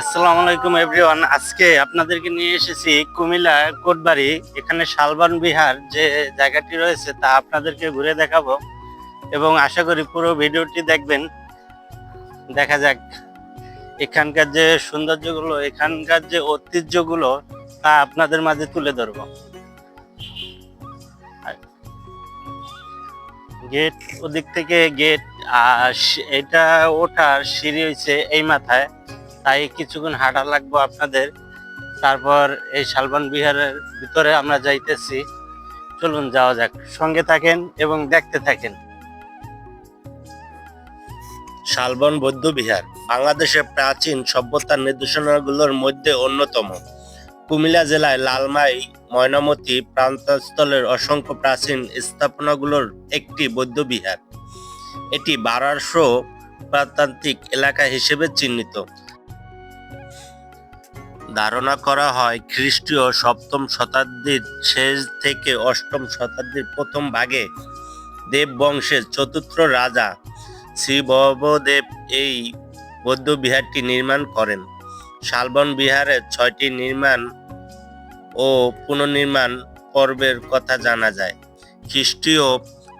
আসসালামু আলাইকুম এভরিওয়ান আজকে আপনাদেরকে নিয়ে এসেছি কুমিল্লা কোটবাড়ি, এখানে শালবান বিহার যে জায়গাটি রয়েছে তা আপনাদেরকে ঘুরে দেখাবো এবং আশা করি পুরো ভিডিওটি দেখবেন। দেখা যাক, এখানকার যে সৌন্দর্যগুলো, এখানকার যে ঐতিহ্যগুলো, তা আপনাদের মাঝে তুলে ধরবো। গেট ওদিক থেকে গেট, আর এটা ওঠার সিঁড়ি হয়েছে এই মাথায়। তাই কিছুক্ষণ হাঁটা লাগবো আপনাদের। তারপর এই শালবন বিহারের ভিতরে আমরা যাইতেছি। চলুন যাওয়া যাক। সঙ্গে থাকেন এবং দেখতে থাকেন। শালবন বৌদ্ধ বিহার, বাংলাদেশের প্রাচীন সভ্যতার নির্দেশনাগুলোর মধ্যে অন্যতম। কুমিল্লা জেলায় লালমাই, ময়নামতি প্রান্তস্থলের অসংখ্য প্রাচীন স্থাপনাগুলোর একটি বৌদ্ধ বিহার। এটি বারারশো প্রান্তিক এলাকা হিসেবে চিহ্নিত। ধারণা করা হয় খ্রিস্টীয় সপ্তম শতাব্দীর শেষ থেকে অষ্টম শতাব্দীর প্রথম ভাগে দেব বংশের চতুর্থ রাজা শ্রী ভবদেব এই বৌদ্ধ বিহারটি নির্মাণ করেন। শালবন বিহারের ছয়টি নির্মাণ ও পুনর্নির্মাণ পর্বের কথা জানা যায়। খ্রিস্টীয়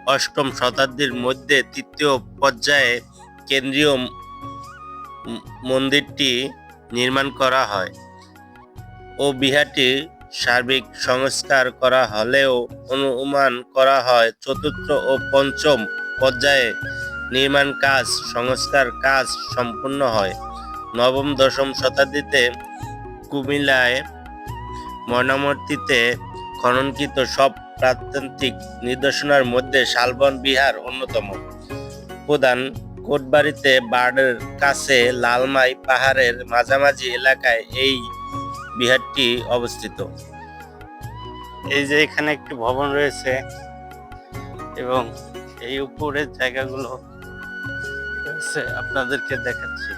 অষ্টম শতাব্দীর মধ্যে তৃতীয় পর্যায়ে কেন্দ্রীয় মন্দিরটি নির্মাণ করা হয়। ও বিহারটি সার্বিক সংস্কার করা হলেও অনুমান করা হয় চতুর্থ ও পঞ্চম পর্যায়ে নির্মাণ কাজ, সংস্কার কাজ সম্পূর্ণ হয়। নবম, দশম শতাব্দীতে কুমিল্লায় ময়নামতিতে খননকৃত সব প্রান্তিক নিদর্শনার মধ্যে শালবন বিহার অন্যতম। প্রধান কোটবাড়িতে বাড়ের কাছে লালমাই পাহাড়ের মাঝামাঝি এলাকায় এই বিহারটি অবস্থিত। এই যে এখানে একটি ভবন রয়েছে এবং এই উপরের জায়গাগুলো আপনাদেরকে দেখাচ্ছি।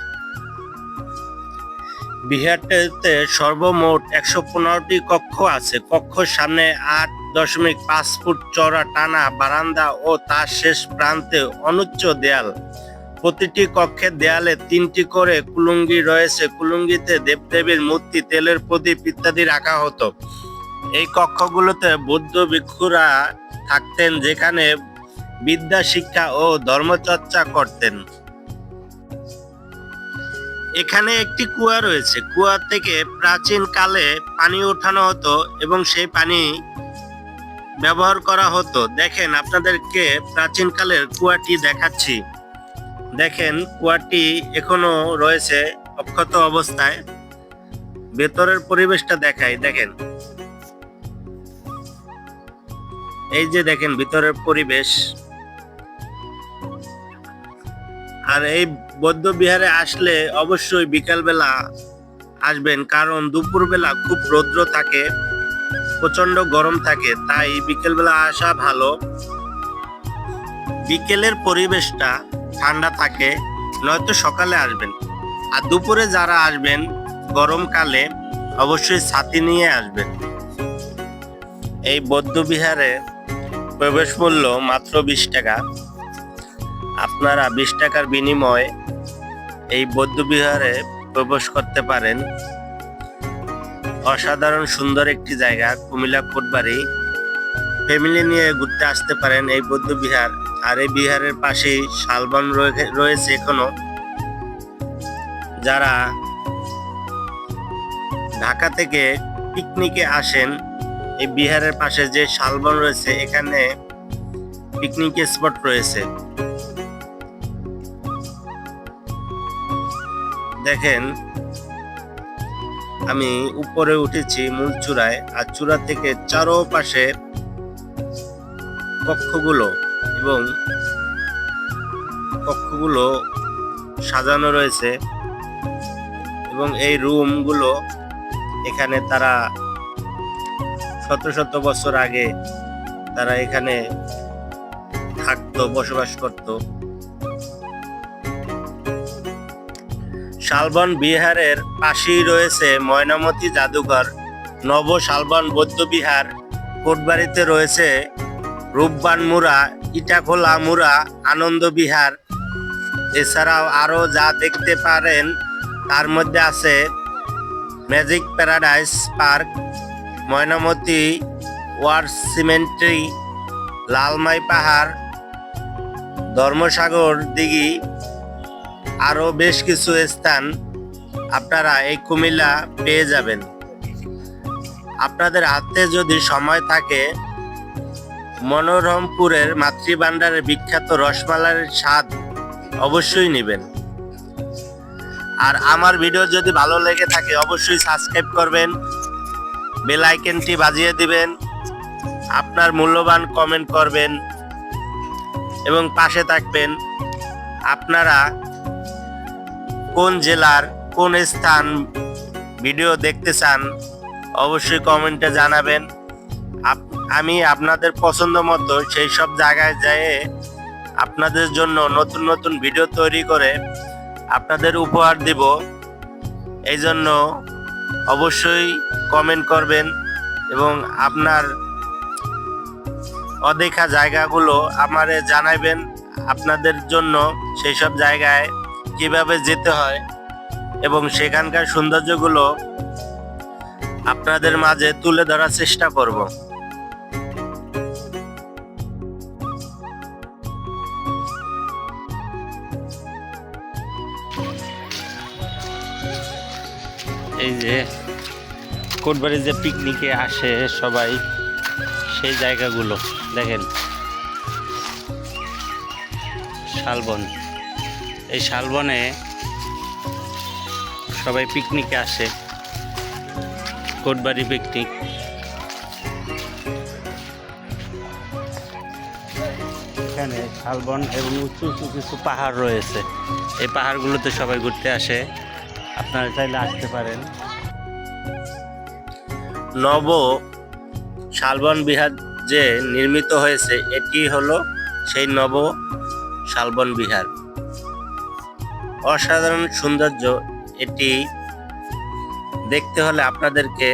বিহারটিতে সর্বমোট একশো পনেরোটি কক্ষ আছে। কক্ষ সামনে আট দশমিক পাঁচ ফুট চড়া টানা বারান্দা ও তার শেষ প্রান্তে অনুচ্চ দেয়াল। প্রতিটি কক্ষের দেয়ালে তিনটি করে কুলুঙ্গি রয়েছে। কুলুঙ্গিতে দেবদেবীর মূর্তি, তেলের প্রদীপ ইত্যাদি রাখা হতো। এই কক্ষগুলোতে বৌদ্ধ ভিক্ষুরা থাকতেন যেখানে বিদ্যা, শিক্ষা ও ধর্মচর্চা করতেন। এখানে একটি কুয়া রয়েছে। কুয়া থেকে প্রাচীন কালে পানি ওঠানো হতো এবং সেই পানি ব্যবহার করা হতো। দেখেন, আপনাদেরকে প্রাচীন কালের কুয়াটি দেখাচ্ছি। দেখেন, কুয়াটি এখনও রয়েছে অক্ষত অবস্থায়। ভেতরের পরিবেশটা দেখাই, দেখেন। এই যে দেখেন, ভিতরের পরিবেশ। আর এই বৌদ্ধ বিহারে আসলে অবশ্যই বিকালবেলা আসবেন, কারণ দুপুরবেলা খুব রৌদ্র থাকে প্রচণ্ড গরম থাকে, তাই বিকেলবেলা আসা ভালো। বিকেলের পরিবেশটা ঠান্ডা থাকে, নয়তো সকালে আসবেন। আর দুপুরে যারা আসবেন, গরমকালে অবশ্যই ছাতি নিয়ে আসবেন। এই বৌদ্ধ বিহারে প্রবেশ মূল্য মাত্র বিশ টাকা। আপনারা বিশ টাকার বিনিময়ে এই বৌদ্ধবিহারে প্রবেশ করতে পারেন। অসাধারণ সুন্দর একটি জায়গা, কুমিল্লা, কোটবাড়ি। ফ্যামিলি নিয়ে ঘুরতে আসতে পারেন এই বৌদ্ধ বিহার আর এই বিহারের পাশেই শালবন রয়ে- রয়েছে এখনও। যারা ঢাকা থেকে পিকনিকে আসেন, এই বিহারের পাশে যে শালবন রয়েছে, এখানে পিকনিক স্পট রয়েছে। দেখেন, আমি উপরে উঠেছি মূল চূড়ায় আর চূড়া থেকে চারোপাশে কক্ষগুলো। এবং কক্ষগুলো সাজানো রয়েছে এবং এই রুমগুলো এখানে তারা শত শত বছর আগে তারা এখানে থাকতো, বসবাস করতো। শালবন বিহারের পাশেই রয়েছে ময়নামতি জাদুঘর। নব শালবন বৌদ্ধ বিহার কোটবাড়িতে রয়েছে রূপবান মুরা ইটাখোলা, মুরা, আনন্দ বিহার। এছাড়াও আরও যা দেখতে পারেন, তার মধ্যে আছে magic paradise park, Mainamati war cemetery, Lalmai পাহাড়, ধর্মসাগর দিঘি আরও বেশ কিছু স্থান আপনারা এই কুমিল্লা পেয়ে যাবেন। আপনাদের হাতে যদি সময় থাকে মনোরমপুরের মাতৃভাণ্ডারের বিখ্যাত রসমালাইয়ের স্বাদ অবশ্যই নেবেন। আর আমার ভিডিও যদি ভালো লেগে থাকে, অবশ্যই সাবস্ক্রাইব করবেন, বেল আইকনটি বাজিয়ে দিবেন, আপনার মূল্যবান কমেন্ট করবেন এবং পাশে থাকবেন আপনারা কোন জেলার কোন স্থান ভিডিও দেখতে চান, অবশ্যই কমেন্টে জানাবেন। আমি আপনাদের পছন্দ মতো সেই সব জায়গায় যেয়ে আপনাদের জন্য নতুন নতুন ভিডিও তৈরি করে আপনাদের উপহার দিব। এই জন্য অবশ্যই কমেন্ট করবেন এবং আপনার অদেখা জায়গাগুলো আমারে জানাবেন আপনাদের জন্য সেই সব জায়গায় কীভাবে যেতে হয় এবং সেখানকার সৌন্দর্যগুলো আপনাদের মাঝে তুলে ধরার চেষ্টা করব। এই যে কোটবাড়ি যে পিকনিকে আসে সবাই, সেই জায়গাগুলো, দেখেন। শালবন। এই শালবনে সবাই পিকনিকে আসে। কোটবাড়ি পিকনিক। এখানে শালবন এবং উঁচু উঁচু কিছু পাহাড় রয়েছে। এই পাহাড়গুলোতে সবাই ঘুরতে আসে। আপনারা চাইলে আসতে পারেন। নব শালবন বিহার যে নির্মিত হয়েছে, এটি হলো সেই নব শালবন বিহার। অসাধারণ সৌন্দর্য, এটি দেখতে হলে আপনাদেরকে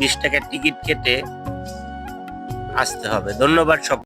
বিশ টাকার টিকিট কেটে আসতে হবে। ধন্যবাদ সব